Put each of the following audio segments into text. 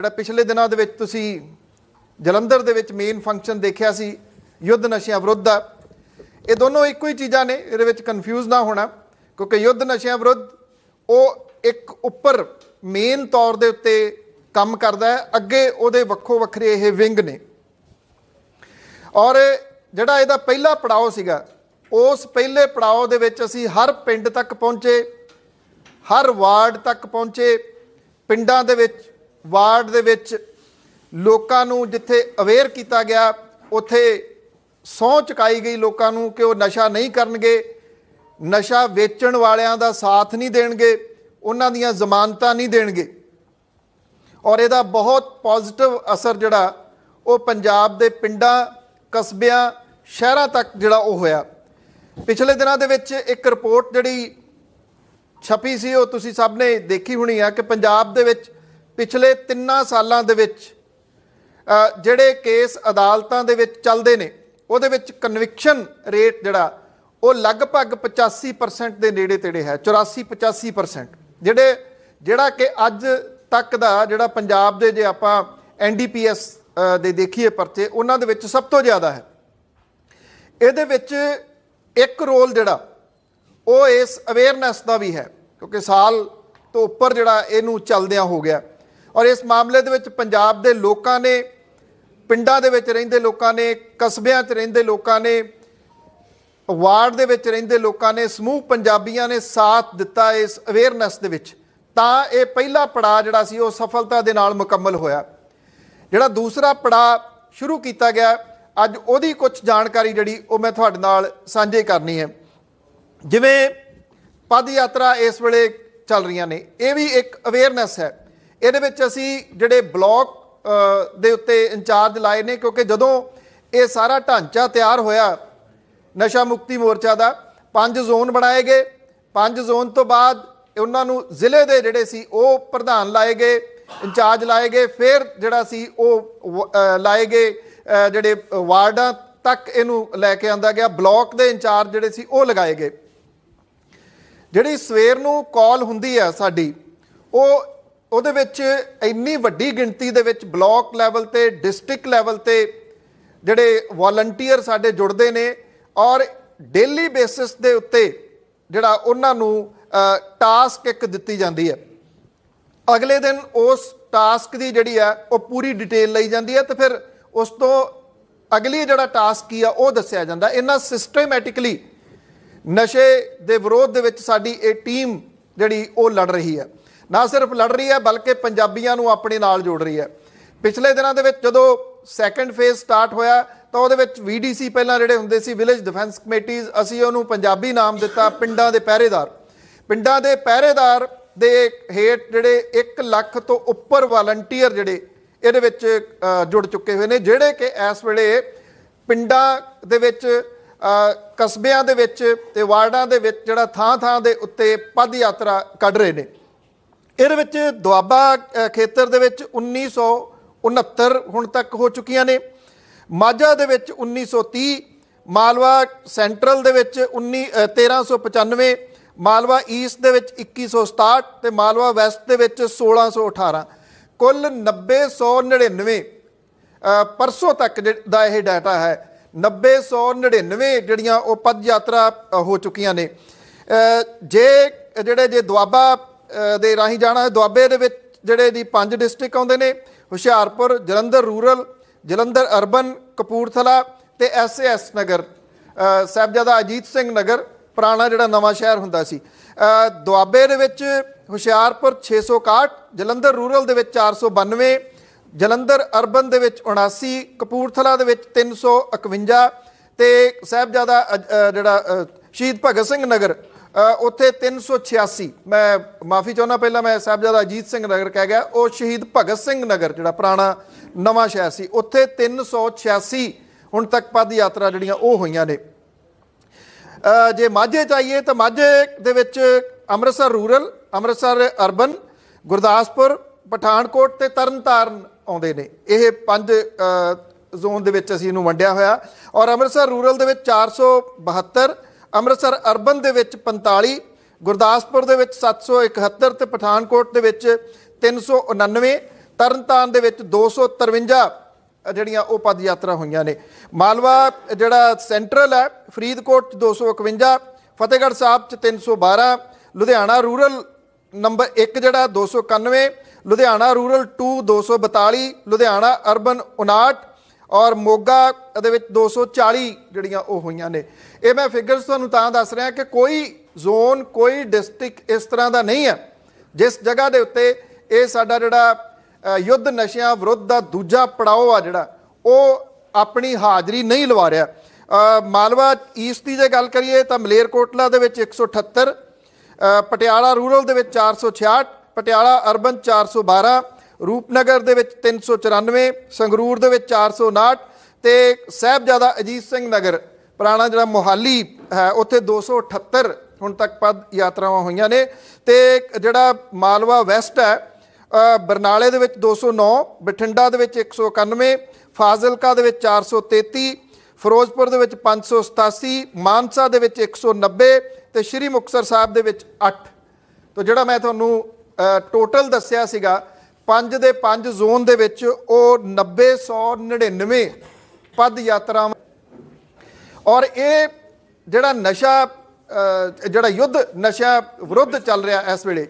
ਜਿਹੜਾ ਪਿਛਲੇ ਦਿਨਾਂ ਦੇ ਵਿੱਚ ਤੁਸੀਂ ਜਲੰਧਰ ਦੇ ਵਿੱਚ ਮੇਨ ਫੰਕਸ਼ਨ ਦੇਖਿਆ ਸੀ, ਯੁੱਧ ਨਸ਼ਿਆਂ ਵਿਰੁੱਧ ਦਾ, ਇਹ ਦੋਨੋਂ ਇੱਕੋ ਹੀ ਚੀਜ਼ਾਂ ਨੇ, ਇਹਦੇ ਵਿੱਚ ਕਨਫਿਊਜ਼ ਨਾ ਹੋਣਾ, ਕਿਉਂਕਿ ਯੁੱਧ ਨਸ਼ਿਆਂ ਵਿਰੁੱਧ ਉਹ ਇੱਕ ਉੱਪਰ ਮੇਨ ਤੌਰ ਦੇ ਉੱਤੇ ਕੰਮ ਕਰਦਾ ਹੈ, ਅੱਗੇ ਉਹਦੇ ਵੱਖੋ ਵੱਖਰੇ ਇਹ ਵਿੰਗ ਨੇ। ਔਰ ਜਿਹੜਾ ਇਹਦਾ ਪਹਿਲਾ ਪੜਾਅ ਸੀਗਾ, ਉਸ ਪਹਿਲੇ ਪੜਾਅ ਦੇ ਵਿੱਚ ਅਸੀਂ ਹਰ ਪਿੰਡ ਤੱਕ ਪਹੁੰਚੇ, ਹਰ ਵਾਰਡ ਤੱਕ ਪਹੁੰਚੇ, ਪਿੰਡਾਂ ਦੇ ਵਿੱਚ ਵਾਰਡ ਦੇ ਵਿੱਚ ਲੋਕਾਂ ਨੂੰ ਜਿੱਥੇ ਅਵੇਅਰ ਕੀਤਾ ਗਿਆ, ਉੱਥੇ ਸਹੁੰ ਚੁਕਾਈ ਗਈ ਲੋਕਾਂ ਨੂੰ ਕਿ ਉਹ ਨਸ਼ਾ ਨਹੀਂ ਕਰਨਗੇ, ਨਸ਼ਾ ਵੇਚਣ ਵਾਲਿਆਂ ਦਾ ਸਾਥ ਨਹੀਂ ਦੇਣਗੇ, ਉਹਨਾਂ ਦੀਆਂ ਜ਼ਮਾਨਤਾਂ ਨਹੀਂ ਦੇਣਗੇ। ਔਰ ਇਹਦਾ ਬਹੁਤ ਪੋਜ਼ਿਟਿਵ ਅਸਰ ਜਿਹੜਾ, ਉਹ ਪੰਜਾਬ ਦੇ ਪਿੰਡਾਂ, ਕਸਬਿਆਂ, ਸ਼ਹਿਰਾਂ ਤੱਕ ਜਿਹੜਾ ਉਹ ਹੋਇਆ। ਪਿਛਲੇ ਦਿਨਾਂ ਦੇ ਵਿੱਚ ਇੱਕ ਰਿਪੋਰਟ ਜਿਹੜੀ ਛਪੀ ਸੀ, ਉਹ ਤੁਸੀਂ ਸਭ ਨੇ ਦੇਖੀ ਹੋਣੀ ਆ ਕਿ ਪੰਜਾਬ ਦੇ ਵਿੱਚ ਪਿਛਲੇ 3 ਸਾਲਾਂ ਦੇ ਵਿੱਚ ਜਿਹੜੇ ਕੇਸ ਅਦਾਲਤਾਂ ਦੇ ਵਿੱਚ ਚੱਲਦੇ ਨੇ, ਉਹਦੇ ਵਿੱਚ ਕਨਵਿਕਸ਼ਨ ਰੇਟ ਜਿਹੜਾ, ਉਹ ਲਗਭਗ 85% ਦੇ ਨੇੜੇ ਤੇੜੇ ਹੈ 84 85% ਜਿਹੜੇ, ਜਿਹੜਾ ਕਿ ਅੱਜ ਤੱਕ ਦਾ ਜਿਹੜਾ ਪੰਜਾਬ ਦੇ ਜੇ ਆਪਾਂ ਐਨਡੀਪੀਐਸ ਦੇ ਦੇਖੀਏ ਪਰਚੇ, ਉਹਨਾਂ ਦੇ ਵਿੱਚ ਸਭ ਤੋਂ ਜ਼ਿਆਦਾ ਹੈ। ਇਹਦੇ ਵਿੱਚ ਇੱਕ ਰੋਲ ਜਿਹੜਾ, ਉਹ ਇਸ ਅਵੇਅਰਨੈਸ ਦਾ ਵੀ ਹੈ, ਕਿਉਂਕਿ ਸਾਲ ਤੋਂ ਉੱਪਰ ਜਿਹੜਾ ਇਹਨੂੰ ਚੱਲਦਿਆਂ ਹੋ ਗਿਆ। ਔਰ ਇਸ ਮਾਮਲੇ ਦੇ ਵਿੱਚ ਪੰਜਾਬ ਦੇ ਲੋਕਾਂ ਨੇ, ਪਿੰਡਾਂ ਦੇ ਵਿੱਚ ਰਹਿੰਦੇ ਲੋਕਾਂ ਨੇ, ਕਸਬਿਆਂ 'ਚ ਰਹਿੰਦੇ ਲੋਕਾਂ ਨੇ, ਵਾਰਡ ਦੇ ਵਿੱਚ ਰਹਿੰਦੇ ਲੋਕਾਂ ਨੇ, ਸਮੂਹ ਪੰਜਾਬੀਆਂ ਨੇ ਸਾਥ ਦਿੱਤਾ ਇਸ ਅਵੇਅਰਨੈਸ ਦੇ ਵਿੱਚ। ਤਾਂ ਇਹ ਪਹਿਲਾ ਪੜਾਅ ਜਿਹੜਾ ਸੀ, ਉਹ ਸਫਲਤਾ ਦੇ ਨਾਲ ਮੁਕੰਮਲ ਹੋਇਆ। ਜਿਹੜਾ ਦੂਸਰਾ ਪੜਾਅ ਸ਼ੁਰੂ ਕੀਤਾ ਗਿਆ, ਅੱਜ ਉਹਦੀ ਕੁਝ ਜਾਣਕਾਰੀ ਜਿਹੜੀ ਉਹ ਮੈਂ ਤੁਹਾਡੇ ਨਾਲ ਸਾਂਝੀ ਕਰਨੀ ਹੈ। ਜਿਵੇਂ ਪਦ ਯਾਤਰਾ ਇਸ ਵੇਲੇ ਚੱਲ ਰਹੀਆਂ ਨੇ, ਇਹ ਵੀ ਇੱਕ ਅਵੇਅਰਨੈਸ ਹੈ। ਇਹਦੇ ਵਿੱਚ ਅਸੀਂ ਜਿਹੜੇ ਬਲਾਕ ਦੇ ਉੱਤੇ ਇੰਚਾਰਜ ਲਾਏ ਨੇ, ਕਿਉਂਕਿ ਜਦੋਂ ਇਹ ਸਾਰਾ ਢਾਂਚਾ ਤਿਆਰ ਹੋਇਆ ਨਸ਼ਾ ਮੁਕਤੀ ਮੋਰਚਾ ਦਾ, ਪੰਜ ਜ਼ੋਨ ਬਣਾਏ ਗਏ। ਪੰਜ ਜ਼ੋਨ ਤੋਂ ਬਾਅਦ ਉਹਨਾਂ ਨੂੰ ਜ਼ਿਲ੍ਹੇ ਦੇ ਜਿਹੜੇ ਸੀ, ਉਹ ਪ੍ਰਧਾਨ ਲਾਏ ਗਏ, ਇੰਚਾਰਜ ਲਾਏ ਗਏ। ਫਿਰ ਜਿਹੜਾ ਸੀ, ਉਹ ਲਾਏ ਗਏ ਜਿਹੜੇ ਵਾਰਡਾਂ ਤੱਕ ਇਹਨੂੰ ਲੈ ਕੇ ਆਂਦਾ ਗਿਆ। ਬਲਾਕ ਦੇ ਇੰਚਾਰਜ ਜਿਹੜੇ ਸੀ, ਉਹ ਲਗਾਏ ਗਏ। ਜਿਹੜੀ ਸਵੇਰ ਨੂੰ ਕਾਲ ਹੁੰਦੀ ਹੈ ਸਾਡੀ, ਉਹ ਉਹਦੇ ਵਿੱਚ ਇੰਨੀ ਵੱਡੀ ਗਿਣਤੀ ਦੇ ਵਿੱਚ ਬਲਾਕ ਲੈਵਲ ਤੇ, ਡਿਸਟ੍ਰਿਕਟ ਲੈਵਲ ਤੇ ਜਿਹੜੇ ਵਾਲੰਟੀਅਰ ਸਾਡੇ ਜੁੜਦੇ ਨੇ ਔਰ ਡੇਲੀ ਬੇਸਿਸ ਦੇ ਉੱਤੇ ਜਿਹੜਾ ਉਹਨਾਂ ਨੂੰ ਟਾਸਕ ਇੱਕ ਦਿੱਤੀ ਜਾਂਦੀ ਹੈ। ਅਗਲੇ ਦਿਨ ਉਸ ਟਾਸਕ ਦੀ ਜਿਹੜੀ ਆ ਉਹ ਪੂਰੀ ਡਿਟੇਲ ਲਈ ਜਾਂਦੀ ਹੈ ਤੇ ਫਿਰ ਉਸ ਤੋਂ ਅਗਲੀ ਜਿਹੜਾ ਟਾਸਕ ਕੀ ਆ, ਉਹ ਦੱਸਿਆ ਜਾਂਦਾ। ਇਹਨਾਂ ਸਿਸਟਮੈਟਿਕਲੀ ਨਸ਼ੇ ਦੇ ਵਿਰੋਧ ਦੇ ਵਿੱਚ ਸਾਡੀ ਇਹ ਟੀਮ ਜਿਹੜੀ ਉਹ ਲੜ ਰਹੀ ਹੈ। ਨਾ ਸਿਰਫ ਲੜ ਰਹੀ ਹੈ, ਬਲਕਿ ਪੰਜਾਬੀਆਂ ਨੂੰ ਆਪਣੇ ਨਾਲ ਜੋੜ ਰਹੀ ਹੈ। ਪਿਛਲੇ ਦਿਨਾਂ ਦੇ ਵਿੱਚ ਜਦੋਂ ਸੈਕੰਡ ਫੇਜ਼ ਸਟਾਰਟ ਹੋਇਆ, ਤਾਂ ਉਹਦੇ ਵਿੱਚ ਵੀਡੀਸੀ ਪਹਿਲਾਂ ਜਿਹੜੇ ਹੁੰਦੇ ਸੀ ਵਿਲੇਜ ਡਿਫੈਂਸ ਕਮੇਟੀਜ਼ ਅਸੀਂ ਉਹਨੂੰ ਪੰਜਾਬੀ ਨਾਮ ਦਿੱਤਾ, ਪਿੰਡਾਂ ਦੇ ਪਹਿਰੇਦਾਰ। ਪਿੰਡਾਂ ਦੇ ਪਹਿਰੇਦਾਰ ਦੇ ਹੇਠ ਜਿਹੜੇ 1 ਲੱਖ ਤੋਂ ਉੱਪਰ ਵਾਲੰਟੀਅਰ ਜਿਹੜੇ, ਇਹਦੇ ਵਿੱਚ ਜੁੜ ਚੁੱਕੇ ਹੋਏ ਨੇ, ਜਿਹੜੇ ਕਿ ਇਸ ਵੇਲੇ ਪਿੰਡਾਂ ਦੇ ਵਿੱਚ ਕਸਬਿਆਂ ਦੇ ਵਿੱਚ ਤੇ ਵਾਰਡਾਂ ਦੇ ਵਿੱਚ ਜਿਹੜਾ ਥਾਂ ਥਾਂ ਦੇ ਉੱਤੇ ਪਦ ਯਾਤਰਾ ਕੱਢ ਰਹੇ ਨੇ। ਇਹਦੇ ਵਿੱਚ ਦੁਆਬਾ ਖੇਤਰ ਦੇ ਵਿੱਚ 1969 ਹੁਣ ਤੱਕ ਹੋ ਚੁੱਕੀਆਂ ਨੇ। ਮਾਝਾ ਦੇ ਵਿੱਚ 1930 ਮਾਲਵਾ ਸੈਂਟਰਲ ਦੇ ਵਿੱਚ 19 ਅ, 1395 ਮਾਲਵਾ ਈਸਟ ਦੇ ਵਿੱਚ 2167 ਤੇ ਮਾਲਵਾ ਵੈਸਟ ਦੇ ਵਿੱਚ 1618 ਕੁੱਲ 9099 ਅ, ਪਰਸੋਂ ਤੱਕ ਜਿਹ- ਦਾ ਇਹ ਡਾਟਾ ਹੈ। 9099 ਜਿਹੜੀਆਂ ਉਹ ਪਦ ਯਾਤਰਾ ਹੋ ਚੁੱਕੀਆਂ ਨੇ। ਜੇ ਜਿਹੜੇ ਜੇ ਦੁਆਬਾ ਦੇ ਰਾਹੀਂ ਜਾਣਾ ਹੈ। ਦੁਆਬੇ ਦੇ ਵਿੱਚ ਜਿਹੜੇ ਦੀ ਪੰਜ ਡਿਸਟ੍ਰਿਕਟ ਆਉਂਦੇ ਨੇ, ਹੁਸ਼ਿਆਰਪੁਰ, ਜਲੰਧਰ ਰੂਰਲ, ਜਲੰਧਰ ਅਰਬਨ, ਕਪੂਰਥਲਾ ਤੇ ਐਸਐਸ ਨਗਰ। ਸਾਹਿਬਜ਼ਾਦਾ ਅਜੀਤ ਸਿੰਘ ਨਗਰ, ਪੁਰਾਣਾ ਜਿਹੜਾ ਨਵਾਂ ਸ਼ਹਿਰ ਹੁੰਦਾ ਸੀ। ਦੁਆਬੇ ਦੇ ਵਿੱਚ ਹੁਸ਼ਿਆਰਪੁਰ 661 ਜਲੰਧਰ ਰੂਰਲ ਦੇ ਵਿੱਚ 492 ਜਲੰਧਰ ਅਰਬਨ ਦੇ ਵਿੱਚ 79 ਕਪੂਰਥਲਾ ਦੇ ਵਿੱਚ 351 ਤੇ ਸਾਹਿਬਜ਼ਾਦਾ ਅ- ਜਿਹੜਾ ਸ਼ਹੀਦ ਭਗਤ ਸਿੰਘ ਨਗਰ ਉੱਥੇ 386 ਮੈਂ ਮਾਫੀ ਚਾਹੁੰਦਾ ਪਹਿਲਾਂ ਮੈਂ ਸਾਹਿਬਜ਼ਾਦਾ ਅਜੀਤ ਸਿੰਘ ਨਗਰ ਕਹਿ ਗਿਆ, ਉਹ ਸ਼ਹੀਦ ਭਗਤ ਸਿੰਘ ਨਗਰ, ਜਿਹੜਾ ਪੁਰਾਣਾ ਨਵਾਂ ਸ਼ਹਿਰ ਸੀ, ਉੱਥੇ 386 ਹੁਣ ਤੱਕ ਪਦ ਯਾਤਰਾ ਜਿਹੜੀਆਂ ਉਹ ਹੋਈਆਂ ਨੇ। ਜੇ ਮਾਝੇ ਚਾਹੀਏ ਤਾਂ ਮਾਝੇ ਦੇ ਵਿੱਚ ਅੰਮ੍ਰਿਤਸਰ ਰੂਰਲ, ਅੰਮ੍ਰਿਤਸਰ ਅਰਬਨ, ਗੁਰਦਾਸਪੁਰ, ਪਠਾਨਕੋਟ ਤੇ ਤਰਨਤਾਰਨ ਆਉਂਦੇ ਨੇ। ਇਹ ਪੰਜ ਜ਼ੋਨ ਦੇ ਵਿੱਚ ਅਸੀਂ ਇਹਨੂੰ ਵੰਡਿਆ ਹੋਇਆ। ਔਰ ਅੰਮ੍ਰਿਤਸਰ ਰੂਰਲ ਦੇ ਵਿੱਚ 472 ਅੰਮ੍ਰਿਤਸਰ ਅਰਬਨ ਦੇ ਵਿੱਚ 45 ਗੁਰਦਾਸਪੁਰ ਦੇ ਵਿੱਚ 771 ਤੇ ਪਠਾਨਕੋਟ ਦੇ ਵਿੱਚ 399 ਤਰਨਤਾਰਨ ਦੇ ਵਿੱਚ 253 ਜਿਹੜੀਆਂ ਉਹ ਪਦ ਯਾਤਰਾ ਹੋਈਆਂ ਨੇ। ਮਾਲਵਾ ਜਿਹੜਾ ਸੈਂਟਰਲ ਹੈ, ਫਰੀਦਕੋਟ 'ਚ 251 ਫਤਿਹਗੜ੍ਹ ਸਾਹਿਬ ਚ 312 ਲੁਧਿਆਣਾ ਰੂਰਲ ਨੰਬਰ 1 ਜਿਹੜਾ 291 ਲੁਧਿਆਣਾ ਰੂਰਲ 2 242 ਲੁਧਿਆਣਾ ਅਰਬਨ 59 ਔਰ ਮੋਗਾ ਦੇ ਵਿੱਚ 240 ਜਿਹੜੀਆਂ ਉਹ ਹੋਈਆਂ ਨੇ। ਇਹ ਮੈਂ ਫਿਗਰਸ ਤੁਹਾਨੂੰ ਤਾਂ ਦੱਸ ਰਿਹਾ ਕਿ ਕੋਈ ਜ਼ੋਨ ਕੋਈ ਡਿਸਟ੍ਰਿਕਟ ਇਸ ਤਰ੍ਹਾਂ ਦਾ ਨਹੀਂ ਹੈ। ਜਿਸ ਜਗ੍ਹਾ ਦੇ ਉੱਤੇ ਇਹ ਸਾਡਾ ਜਿਹੜਾ ਯੁੱਧ ਨਸ਼ਿਆਂ ਵਿਰੁੱਧ ਦਾ ਦੂਜਾ ਪੜਾਅ ਆ ਜਿਹੜਾ ਉਹ ਆਪਣੀ ਹਾਜ਼ਰੀ ਨਹੀਂ ਲਵਾ ਰਿਹਾ। ਮਾਲਵਾ ਈਸਟ ਦੀ ਜੇ ਗੱਲ ਕਰੀਏ ਤਾਂ ਮਲੇਰਕੋਟਲਾ ਦੇ ਵਿੱਚ 178 ਅ, ਪਟਿਆਲਾ ਰੂਰਲ ਦੇ ਵਿੱਚ 466 ਪਟਿਆਲਾ ਅਰਬਨ 412 ਰੂਪਨਗਰ ਦੇ ਵਿੱਚ 394 ਸੰਗਰੂਰ ਦੇ ਵਿੱਚ 459 ਤੇ ਸਾਹਿਬਜ਼ਾਦਾ ਅਜੀਤ ਸਿੰਘ ਨਗਰ, ਪੁਰਾਣਾ ਜਿਹੜਾ ਮੋਹਾਲੀ ਹੈ, ਉੱਥੇ 278 ਹੁਣ ਤੱਕ ਪਦ ਯਾਤਰਾਵਾਂ ਹੋਈਆਂ ਨੇ ਤੇ ਜਿਹੜਾ ਮਾਲਵਾ ਵੈਸਟ ਹੈ ਬਰਨਾਲੇ ਦੇ ਵਿੱਚ 209 ਬਠਿੰਡਾ ਦੇ ਵਿੱਚ 191 ਫਾਜ਼ਿਲਕਾ ਦੇ ਵਿੱਚ 433 ਫਿਰੋਜ਼ਪੁਰ ਦੇ ਵਿੱਚ 587 ਮਾਨਸਾ ਦੇ ਵਿੱਚ 190 ਤੇ ਸ਼੍ਰੀ ਮੁਕਤਸਰ ਸਾਹਿਬ ਦੇ ਵਿੱਚ 8 ਤੋ ਜਿਹੜਾ ਮੈਂ ਤੁਹਾਨੂੰ ਟੋਟਲ ਦੱਸਿਆ ਸੀਗਾ ਪੰਜ ਦੇ ਪੰਜ ਜ਼ੋਨ ਦੇ ਵਿੱਚ ਉਹ 9099 ਪਦ ਯਾਤਰਾਵਾਂ ਔਰ ਇਹ ਜਿਹੜਾ ਨਸ਼ਾ ਜਿਹੜਾ ਯੁੱਧ ਨਸ਼ਾ ਵਿਰੁੱਧ ਚੱਲ ਰਿਹਾ ਇਸ ਵੇਲੇ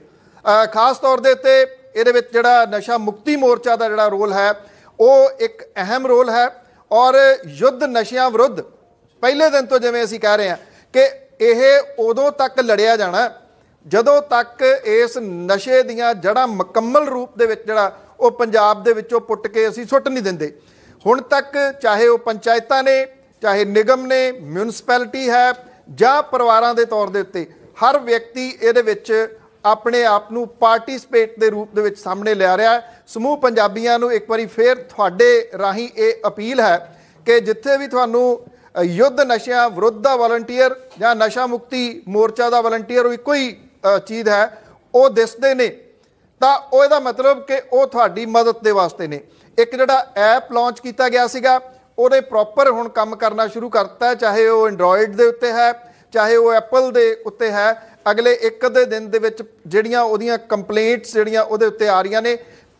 ਖਾਸ ਤੌਰ ਦੇ ਉੱਤੇ ਇਹਦੇ ਵਿੱਚ ਜਿਹੜਾ ਨਸ਼ਾ ਮੁਕਤੀ ਮੋਰਚਾ ਦਾ ਜਿਹੜਾ ਰੋਲ ਹੈ, ਉਹ ਇੱਕ ਅਹਿਮ ਰੋਲ ਹੈ ਔਰ ਯੁੱਧ ਨਸ਼ਿਆਂ ਵਿਰੁੱਧ ਪਹਿਲੇ ਦਿਨ ਤੋਂ ਜਿਵੇਂ ਅਸੀਂ ਕਹਿ ਰਹੇ ਹਾਂ ਕਿ ਇਹ ਉਦੋਂ ਤੱਕ ਲੜਿਆ ਜਾਣਾ ਜਦੋਂ ਤੱਕ ਇਸ ਨਸ਼ੇ ਦੀਆਂ ਜੜ੍ਹਾਂ ਮੁਕੰਮਲ ਰੂਪ ਦੇ ਵਿੱਚ ਜਿਹੜਾ ਉਹ ਪੰਜਾਬ ਦੇ ਵਿੱਚੋਂ ਪੁੱਟ ਕੇ ਅਸੀਂ ਸੁੱਟ ਨਹੀਂ ਦਿੰਦੇ। ਹੁਣ ਤੱਕ ਚਾਹੇ ਉਹ ਪੰਚਾਇਤਾਂ ਨੇ, ਚਾਹੇ ਨਿਗਮ ਨੇ, ਮਿਊਨਿਸਪੈਲਿਟੀ ਹੈ ਜਾਂ ਪਰਿਵਾਰਾਂ ਦੇ ਤੌਰ ਦੇ ਉੱਤੇ, ਹਰ ਵਿਅਕਤੀ ਇਹਦੇ ਵਿੱਚ ਆਪਣੇ ਆਪ ਨੂੰ ਪਾਰਟਿਸਿਪੇਟ ਦੇ ਰੂਪ ਦੇ ਵਿੱਚ ਸਾਹਮਣੇ ਲਿਆ ਰਿਹਾ ਹੈ। ਸਮੂਹ ਪੰਜਾਬੀਆਂ ਨੂੰ ਇੱਕ ਵਾਰੀ ਫੇਰ ਤੁਹਾਡੇ ਰਾਹੀਂ ਇਹ ਅਪੀਲ ਹੈ ਕਿ ਜਿੱਥੇ ਵੀ ਤੁਹਾਨੂੰ ਯੁੱਧ ਨਸ਼ਿਆਂ ਵਿਰੁੱਧ ਦਾ ਵਲੰਟੀਅਰ ਜਾਂ ਨਸ਼ਾ ਮੁਕਤੀ ਮੋਰਚਾ ਦਾ ਵਲੰਟੀਅਰ, ਉਹ ਕੋਈ ਚੀਜ਼ ਹੈ, ਉਹ ਦਿਸਦੇ ਨੇ। ਤਾਂ ਉਹ ਇਹਦਾ ਮਤਲਬ ਕਿ ਉਹ ਤੁਹਾਡੀ ਮਦਦ ਦੇ ਵਾਸਤੇ ਨੇ। ਇੱਕ ਜਿਹੜਾ ਐਪ ਲਾਂਚ ਕੀਤਾ ਗਿਆ ਸੀਗਾ, ਉਹਦੇ ਪ੍ਰੋਪਰ ਹੁਣ ਕੰਮ ਕਰਨਾ ਸ਼ੁਰੂ ਕਰਤਾ ਚਾਹੇ ਉਹ ਐਂਡਰੋਇਡ ਦੇ ਉੱਤੇ ਹੈ, ਚਾਹੇ ਉਹ ਐਪਲ ਦੇ ਉੱਤੇ ਹੈ। ਅਗਲੇ ਇੱਕ ਅੱਧੇ ਦਿਨ ਦੇ ਵਿੱਚ ਜਿਹੜੀਆਂ ਉਹਦੀਆਂ ਕੰਪਲੇਂਟਸ ਜਿਹੜੀਆਂ ਉਹਦੇ ਉੱਤੇ ਆ ਰਹੀਆਂ ਨੇ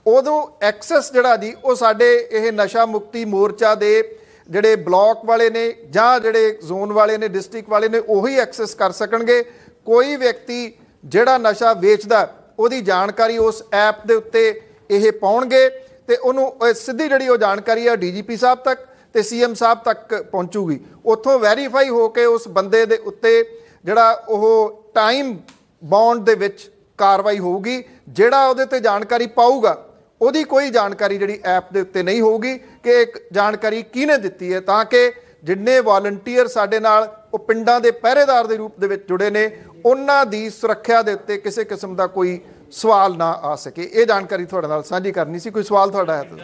ਉਦੋਂ ਐਕਸੈਸ ਜਿਹੜਾ ਜੀ, ਉਹ ਸਾਡੇ ਇਹ ਨਸ਼ਾ ਮੁਕਤੀ ਮੋਰਚਾ ਦੇ ਜਿਹੜੇ ਬਲਾਕ ਵਾਲੇ ਨੇ ਜਾਂ ਜਿਹੜੇ ਜ਼ੋਨ ਵਾਲੇ ਨੇ ਡਿਸਟ੍ਰਿਕਟ ਵਾਲੇ ਨੇ, ਉਹੀ ਐਕਸੈਸ ਕਰ ਸਕਣਗੇ। ਕੋਈ ਵਿਅਕਤੀ ਜਿਹੜਾ ਨਸ਼ਾ ਵੇਚਦਾ ਉਹਦੀ ਜਾਣਕਾਰੀ ਉਸ ਐਪ ਦੇ ਉੱਤੇ ਇਹ ਪਾਉਣਗੇ ਤੇ ਉਹਨੂੰ ਸਿੱਧੀ ਜਿਹੜੀ ਉਹ ਜਾਣਕਾਰੀ ਹੈ ਡੀਜੀਪੀ ਸਾਹਿਬ ਤੱਕ ਤੇ ਸੀਐਮ ਸਾਹਿਬ ਤੱਕ ਪਹੁੰਚੂਗੀ। ਉੱਥੋਂ ਵੈਰੀਫਾਈ ਹੋ ਕੇ ਉਸ ਬੰਦੇ ਦੇ ਉੱਤੇ ਜਿਹੜਾ ਉਹ ਟਾਈਮ ਬੌਂਡ ਦੇ ਵਿੱਚ ਕਾਰਵਾਈ ਹੋਊਗੀ, ਜਿਹੜਾ ਉਹਦੇ ਤੇ ਜਾਣਕਾਰੀ ਪਾਊਗਾ, ਉਹਦੀ ਕੋਈ ਜਾਣਕਾਰੀ ਜਿਹੜੀ ਐਪ ਦੇ ਉੱਤੇ ਨਹੀਂ ਹੋਊਗੀ ਕਿ ਇੱਕ ਜਾਣਕਾਰੀ ਕਿਹਨੇ ਦਿੱਤੀ ਹੈ, ਤਾਂ ਕਿ ਜਿੰਨੇ ਵਾਲੰਟੀਅਰ ਸਾਡੇ ਨਾਲ ਉਹ ਪਿੰਡਾਂ ਦੇ ਪਹਿਰੇਦਾਰ ਦੇ ਰੂਪ ਦੇ ਵਿੱਚ ਜੁੜੇ ਨੇ ਉਹਨਾਂ ਦੀ ਸੁਰੱਖਿਆ ਦੇ ਉੱਤੇ ਕਿਸੇ ਕਿਸਮ ਦਾ ਕੋਈ ਸਵਾਲ ਨਾ ਆ ਸਕੇ। ਇਹ ਜਾਣਕਾਰੀ ਤੁਹਾਡੇ ਨਾਲ ਸਾਂਝੀ ਕਰਨੀ ਸੀ। ਕੋਈ ਸਵਾਲ ਤੁਹਾਡਾ ਹੈ ਤਾਂ।